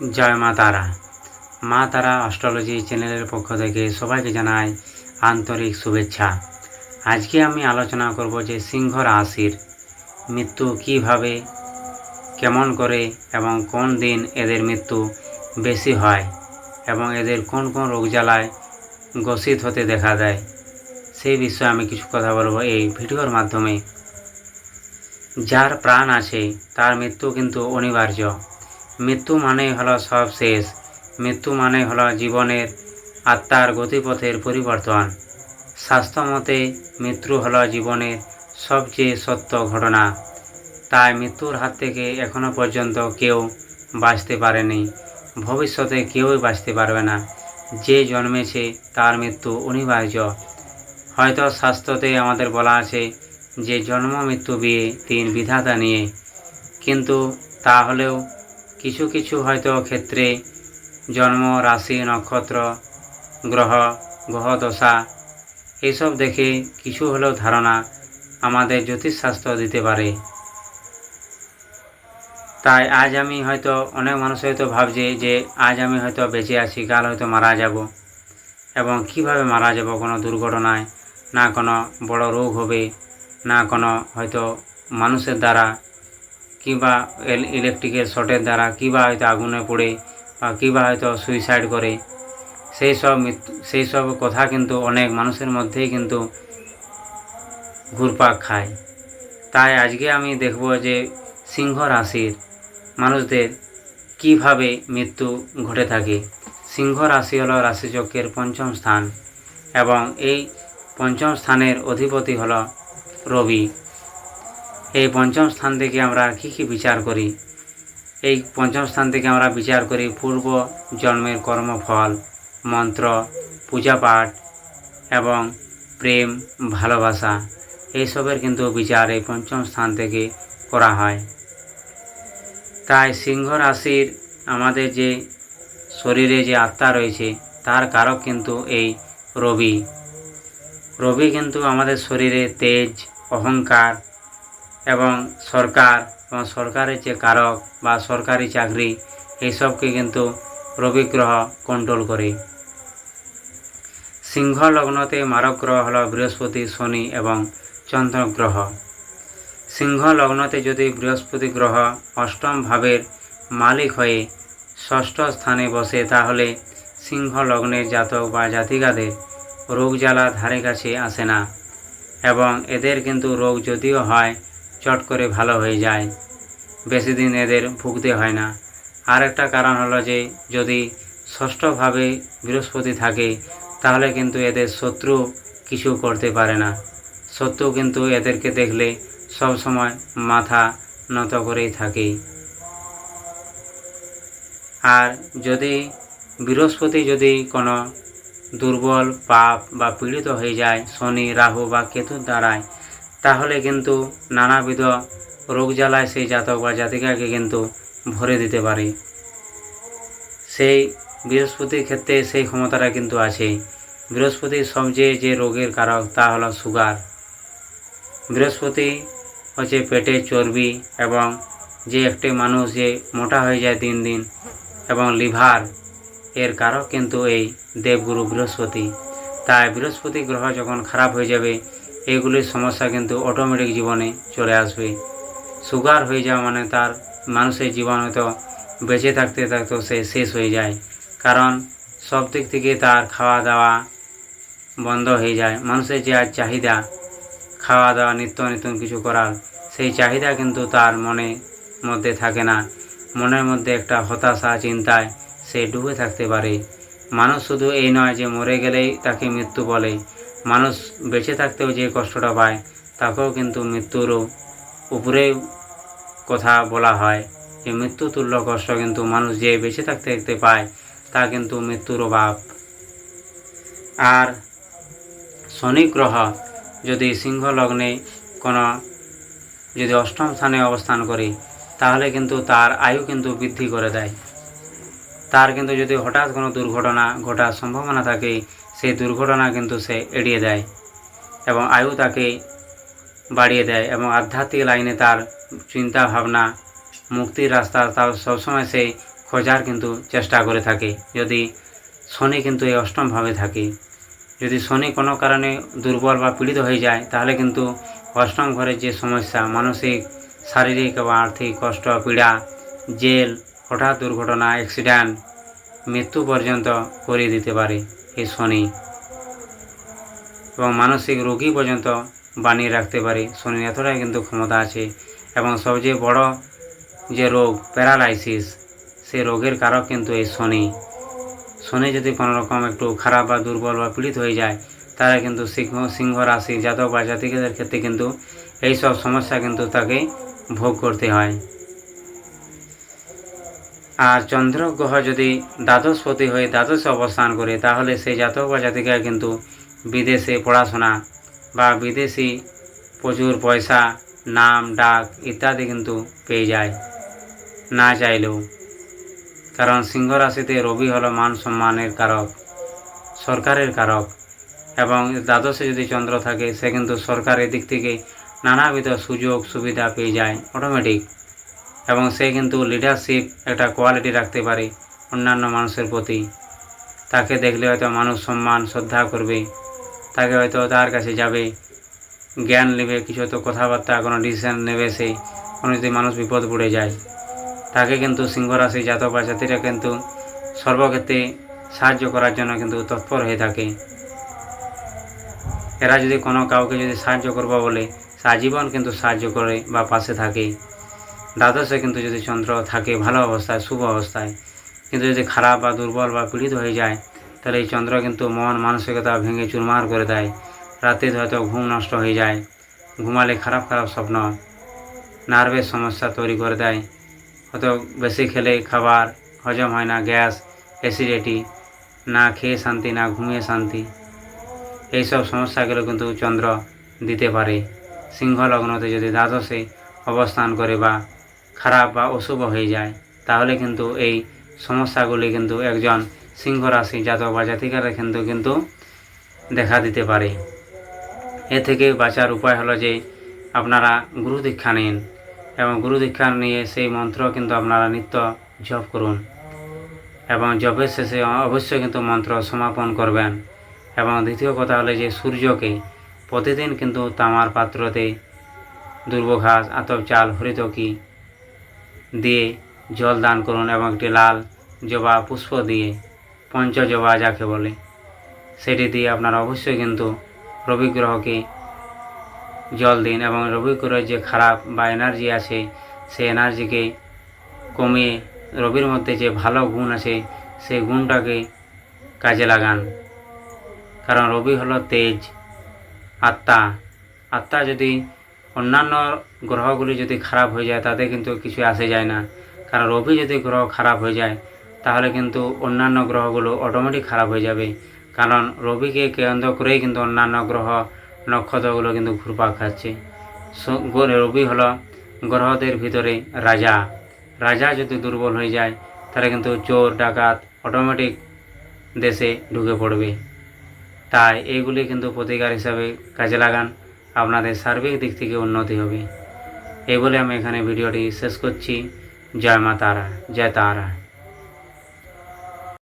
জয় মা তারা। মা তারা অস্ট্রোলজি চ্যানেলের পক্ষ থেকে সবাইকে জানাই আন্তরিক শুভেচ্ছা। আজকে আমি আলোচনা করব যে সিংহ রাশির মৃত্যু কীভাবে, কেমন করে এবং কোন দিন এদের মৃত্যু বেশি হয় এবং এদের কোন কোন রোগ জ্বালায় গ্রসিত হতে দেখা দেয়, সেই বিষয়ে আমি কিছু কথা বলব এই ভিডিওর মাধ্যমে। যার প্রাণ আছে, তার মৃত্যু কিন্তু অনিবার্য। মৃত্যু মানেই হলো সব শেষ। মৃত্যু মানে হলো জীবনের আত্মার গতিপথের পরিবর্তন। স্বাস্থ্য মতে, মৃত্যু হলো জীবনের সবচেয়ে সত্য ঘটনা। তাই মৃত্যুর হাত থেকে এখনও পর্যন্ত কেউ বাঁচতে পারেনি। ভবিষ্যতে কেউই বাঁচতে পারবে না। যে জন্মেছে তার মৃত্যু অনিবার্য। হয়তো স্বাস্থ্যতে আমাদের বলা আছে যে জন্ম মৃত্যু বিয়ে তিন বিধাতা নিয়ে। কিন্তু তাহলেও কিছু কিছু হয়তো ক্ষেত্রে জন্ম, রাশি, নক্ষত্র, গ্রহ গ্রহ দশা এইসব দেখে কিছু হলেও ধারণা আমাদের জ্যোতিষশাস্ত্র দিতে পারে। তাই আজ আমি হয়তো অনেক মানুষ হয়তো ভাবছে যে আজ আমি হয়তো বেঁচে আছি, কাল হয়তো মারা যাব। এবং কীভাবে মারা যাব, কোনো দুর্ঘটনায়, না কোনো বড় রোগ হবে, না কোনো হয়তো মানুষের দ্বারা কিংবা ইলেকট্রিকের শর্টের দ্বারা কিংবা হয়তো আগুনে পড়ে বা কিংবা হয়তো সুইসাইড করে। সেই সব সেই সব কথা কিন্তু অনেক মানুষের মধ্যেই কিন্তু ঘুরপাক খায়। তাই আজকে আমি দেখব যে সিংহ রাশির মানুষদের কীভাবে মৃত্যু ঘটে থাকে। সিংহ রাশি হলো রাশিচক্রের পঞ্চম স্থান এবং এই পঞ্চম স্থানের অধিপতি হলো রবি। এই পঞ্চম স্থান থেকে আমরা কি কি বিচার করি? এই পঞ্চম স্থান থেকে আমরা বিচার করি পূর্ব জন্মের কর্মফল, মন্ত্র, পূজাপাঠ এবং প্রেম, ভালোবাসা। এইসবের কিন্তু বিচার এই পঞ্চম স্থান থেকে করা হয়। তাই সিংহ রাশির আমাদের যে শরীরে যে আত্মা রয়েছে, তার কারক কিন্তু এই রবি। রবি কিন্তু আমাদের শরীরে তেজ, অহংকার এবং সরকার এবং সরকারের যে কারক বা সরকারি চাকরি, এইসবকে কিন্তু রবি গ্রহ কন্ট্রোল করে। সিংহ লগ্নতে মারক গ্রহ হল বৃহস্পতি, শনি এবং চন্দ্র গ্রহ। সিংহ লগ্নতে যদি বৃহস্পতি গ্রহ অষ্টম ভাবের মালিক হয়ে ষষ্ঠ স্থানে বসে, তাহলে সিংহ লগ্নের জাতক বা জাতিকাদের রোগ জ্বালা ধারে কাছে আসে না এবং এদের কিন্তু রোগ যদিও হয় চট করে ভালো হয়ে যায়। বেশি দিন এদের ভুগতে হয় না। আর একটা কারণ হলো যে, যদি ষষ্ঠভাবে বৃহস্পতি থাকে, তাহলে কিন্তু এদের শত্রু কিছু করতে পারে না। শত্রু কিন্তু এদেরকে দেখলে সব সময় মাথা নত করেই থাকে। আর যদি বৃহস্পতি যদি কোনো দুর্বল পাপ বা পীড়িত হয়ে যায়, শনি, রাহু বা কেতুর দ্বারায় তাহলে কিন্তু নানাবিধ রোগ জ্বালায় সেই জাতক বা জাতিকাকে কিন্তু ভরে দিতে পারে। সেই বৃহস্পতির ক্ষেত্রে সেই ক্ষমতাটা কিন্তু আছে। বৃহস্পতির সবচেয়ে যে রোগের কারক তা হলো সুগার। বৃহস্পতি হচ্ছে পেটে চর্বি এবং যে একটি মানুষ যে মোটা হয়ে যায় দিন দিন এবং লিভার, এর কারক কিন্তু এই দেবগুরু বৃহস্পতি। তাই বৃহস্পতি গ্রহ যখন খারাপ হয়ে যাবে এইগুলির সমস্যা কিন্তু অটোমেটিক জীবনে চলে আসবে। সুগার হয়ে যাওয়া মানে তার মানুষের জীবন হয়তো বেঁচে থাকতে থাকতেও সে শেষ হয়ে যায়। কারণ সব দিক থেকে তার খাওয়া দাওয়া বন্ধ হয়ে যায়। মানুষের যে আর চাহিদা খাওয়া দাওয়া নিত্য নতুন কিছু করার, সেই চাহিদা কিন্তু তার মনে মধ্যে থাকে না। মনের মধ্যে একটা হতাশা, চিন্তায় সে ডুবে থাকতে পারে। মানুষ শুধু এই নয় যে মরে গেলেই তাকে মৃত্যু বলে। মানুষ বেঁচে থাকতেও যে কষ্টটা পায়, তাকেও কিন্তু মৃত্যুরও উপরে কথা বলা হয় যে মৃত্যু তুল্য কষ্ট, কিন্তু মানুষ যে বেঁচে থাকতে থাকতে পায়, তা কিন্তু মৃত্যুর অভাব। আর শনি গ্রহ যদি সিংহ লগ্নে কোনো যদি অষ্টম স্থানে অবস্থান করে, তাহলে কিন্তু তার আয়ু কিন্তু বৃদ্ধি করে দেয়। তার কিন্তু যদি হঠাৎ কোনো দুর্ঘটনা ঘটার সম্ভাবনা থাকে সেই দুর্ঘটনা কিন্তু সে এড়িয়ে দেয় এবং আয়ু তাকে বাড়িয়ে দেয় এবং আধ্যাত্মিক লাইনে তার চিন্তা ভাবনা মুক্তির রাস্তা তার সবসময় সে খোঁজার কিন্তু চেষ্টা করে থাকে। যদি শনি কিন্তু এই অষ্টমভাবে থাকে, যদি শনি কোনো কারণে দুর্বল বা পীড়িত হয়ে যায়, তাহলে কিন্তু অষ্টম ঘরের যে সমস্যা, মানসিক, শারীরিক বা আর্থিক কষ্ট, পীড়া, জেল, হঠাৎ দুর্ঘটনা, অ্যাক্সিডেন্ট, মৃত্যু পর্যন্ত করিয়ে দিতে পারে। এই শনি। এবং মানসিক রোগী পর্যন্ত বানিয়ে রাখতে পারে। শনির এতটাই কিন্তু ক্ষমতা আছে। এবং সবচেয়ে বড় যে রোগ, প্যারালাইসিস, সে রোগের কারক কিন্তু এই শনি। শনি যদি কোনো রকম একটু খারাপ বা দুর্বল বা পীড়িত হয়ে যায় তারা কিন্তু সিংহ সিংহ রাশি, জাতক বা জাতিকাদের ক্ষেত্রে কিন্তু এইসব সমস্যা কিন্তু তাকে ভোগ করতে হয়। আর চন্দ্র গ্রহ যদি দ্বাদশপতি হয়ে দ্বাদশে অবস্থান করে, তাহলে সেই জাতক বা জাতিকা কিন্তু বিদেশে পড়াশোনা বা বিদেশি প্রচুর পয়সা, নাম, ডাক ইত্যাদি কিন্তু পেয়ে যায়, না চাইলেও। কারণ সিংহ রাশিতে রবি হলো মান সম্মানের কারক, সরকারের কারক এবং দ্বাদশে যদি চন্দ্র থাকে, সে কিন্তু সরকারের দিক থেকে নানাবিধ সুযোগ সুবিধা পেয়ে যায় অটোমেটিক এবং সে কিন্তু লিডারশিপ একটা কোয়ালিটি রাখতে পারে অন্যান্য মানুষের প্রতি। তাকে দেখলে হয়তো মানুষ সম্মান, শ্রদ্ধা করবে। তাকে হয়তো তার কাছে যাবে। জ্ঞান নেবে, কিছু হয়তো কথাবার্তা, কোনো ডিসিশন নেবে সে। কোনো যদি মানুষ বিপদ পড়ে যায়। তাকে কিন্তু সিংহ রাশি জাতক বা জাতিরা কিন্তু সর্বক্ষেত্রে সাহায্য করার জন্য কিন্তু তৎপর হয়ে থাকে। এরা যদি কোনো কাউকে যদি সাহায্য করব বলে আজীবন কিন্তু সাহায্য করে বা পাশে থাকে। দ্বাদশে কিন্তু যদি চন্দ্র থাকে ভালো অবস্থায়, শুভ অবস্থায়, কিন্তু যদি খারাপ বা দুর্বল বা পীড়িত হয়ে যায়, তাহলে এই চন্দ্র কিন্তু মন, মানসিকতা ভেঙে চুরমার করে দেয়। রাতে হয়তো ঘুম নষ্ট হয়ে যায়। ঘুমালে খারাপ খারাপ স্বপ্ন, নার্ভের সমস্যা তৈরি করে দেয়। হয়তো বেশি খেলে খাবার হজম হয় না, গ্যাস, অ্যাসিডিটি, না খেয়ে শান্তি, না ঘুমিয়ে শান্তি। এইসব সমস্যাগুলো কিন্তু চন্দ্র দিতে পারে। সিংহ লগ্নতে যদি দ্বাদশে অবস্থান করে বা খারাপ বা অশুভ হয়ে যায়, তাহলে কিন্তু এই সমস্যাগুলি কিন্তু একজন সিংহ রাশি জাতক বা জাতিকারা কিন্তু কিন্তু দেখা দিতে পারে। এ থেকে বাঁচার উপায় হলো যে, আপনারা গুরু দীক্ষা নিন এবং গুরু দীক্ষা নিয়ে সেই মন্ত্র কিন্তু আপনারা নিত্য জপ করুন এবং জপের শেষে অবশ্যই কিন্তু মন্ত্র সমাপন করবেন এবং দ্বিতীয় কথা হলো যে, সূর্যকে প্রতিদিন কিন্তু তামার পাত্রতে দুর্বঘাস আতপ চাল, হরিতকি দিয়ে জল দান করুন এবং একটি লাল জবা পুষ্প দিয়ে পঞ্চ জবা যাকে বলে, সেটি দিয়ে আপনারা অবশ্যই কিন্তু রবি গ্রহকে জল দিন এবং রবি গ্রহের যে খারাপ বা এনার্জি আছে, সেই এনার্জিকে কমিয়ে রবির মধ্যে যে ভালো গুণ আছে, সেই গুণটাকে কাজে লাগান। কারণ রবি হলো তেজ, আত্মা। আত্মা যদি অন্যান্য গ্রহগুলি যদি খারাপ হয়ে যায়, তাতে কিন্তু কিছু আসে যায় না। কারণ রবি যদি গ্রহ খারাপ হয়ে যায়, তাহলে কিন্তু অন্যান্য গ্রহগুলো অটোমেটিক খারাপ হয়ে যাবে। কারণ রবিকে কেন্দ্র করেই কিন্তু অন্যান্য গ্রহ নক্ষত্রগুলো কিন্তু ঘুরপাক খাচ্ছে। রবি হলো গ্রহদের ভিতরে রাজা। রাজা যদি দুর্বল হয়ে যায়, তাহলে কিন্তু চোর, ডাকাত অটোমেটিক দেশে ঢুকে পড়বে। তাই এইগুলি কিন্তু প্রতিকার হিসাবে কাজে লাগান। আপনাদের সার্বিক দিক থেকে উন্নতি হবে। এই বলে আমি এখানে ভিডিওটি শেষ করছি। জয় মা তারা, জয় তারা।